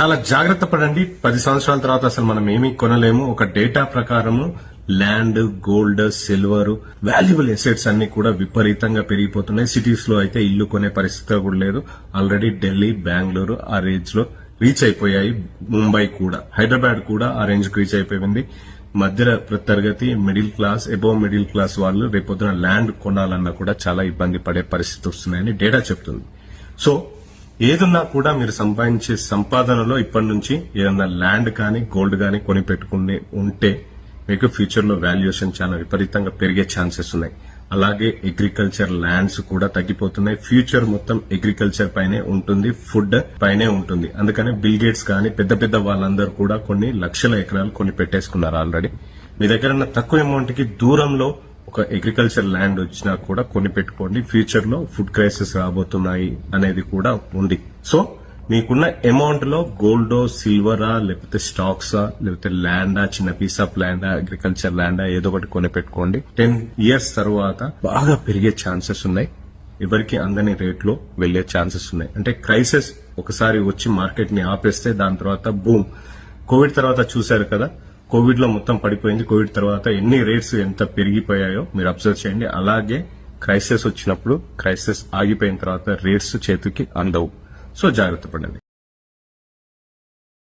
చాలా జాగ్రత్త పడండి. పది సంవత్సరాల తర్వాత అసలు మనం ఏమీ కొనలేము. ఒక డేటా ప్రకారము land gold silver valuable assets అన్ని కూడా విపరీతంగా పెరిగిపోతున్నాయి. సిటీస్లో అయితే ఇల్లు కొనే పరిస్థితి కూడా లేదు. ఆల్రెడీ ఢిల్లీ బెంగళూరు ఆ రేంజ్లో రీచ్ అయిపోయాయి. ముంబై కూడా. హైదరాబాద్ కూడా ఆ రేంజ్కు రీచ్ అయిపోయింది. మధ్య తరగతి middle class above middle class వాళ్ళు రేపొద్దున ల్యాండ్ కొనాలన్నా కూడా చాలా ఇబ్బంది పడే పరిస్థితి వస్తున్నాయని డేటా చెప్తుంది. సో ఏదున్నా కూడా మీరు సంపాదించే సంపాదనలో ఇప్పటి నుంచి ఏదన్నా ల్యాండ్ కానీ గోల్డ్ కానీ కొని పెట్టుకుని ఉంటే మీకు ఫ్యూచర్లో వాల్యుయేషన్ చాలా విపరీతంగా పెరిగే ఛాన్సెస్ ఉన్నాయి. అలాగే అగ్రికల్చర్ ల్యాండ్స్ కూడా తగ్గిపోతున్నాయి. ఫ్యూచర్ మొత్తం అగ్రికల్చర్ పైనే ఉంటుంది ఫుడ్ పైనే ఉంటుంది. అందుకని బిల్ గేట్స్ కానీ పెద్ద పెద్ద వాళ్ళందరూ కూడా కొన్ని లక్షల ఎకరాలు కొని పెట్టేసుకున్నారు ఆల్రెడీ. మీ దగ్గర ఉన్న తక్కువ అమౌంట్కి దూరంలో ఒక అగ్రికల్చర్ ల్యాండ్ వచ్చినా కూడా కొని పెట్టుకోండి. ఫ్యూచర్లో ఫుడ్ క్రైసిస్ రాబోతున్నాయి అనేది కూడా ఉంది. సో మీకున్న అమౌంట్లో గోల్డో సిల్వరా లేకపోతే స్టాక్సా లేకపోతే ల్యాండా చిన్న పీస్ ఆఫ్ ల్యాండా అగ్రికల్చర్ ల్యాండా ఏదో ఒకటి కొని పెట్టుకోండి. టెన్ ఇయర్స్ తర్వాత బాగా పెరిగే ఛాన్సెస్ ఉన్నాయి. ఎవరికి అందని రేట్లో వెళ్ళే ఛాన్సెస్ ఉన్నాయి. అంటే క్రైసిస్ ఒకసారి వచ్చి మార్కెట్ని ఆపేస్తే దాని తర్వాత బూమ్ కోవిడ్ తర్వాత చూశారు కదా కోవిడ్లో మొత్తం పడిపోయింది. కోవిడ్ తర్వాత ఎన్ని రేట్స్ ఎంత పెరిగిపోయాయో మీరు అబ్జర్వ్ చేయండి. అలాగే క్రైసిస్ వచ్చినప్పుడు క్రైసిస్ ఆగిపోయిన తర్వాత రేట్స్ చేతికి అందవు. సో జాగ్రత్త పడండి.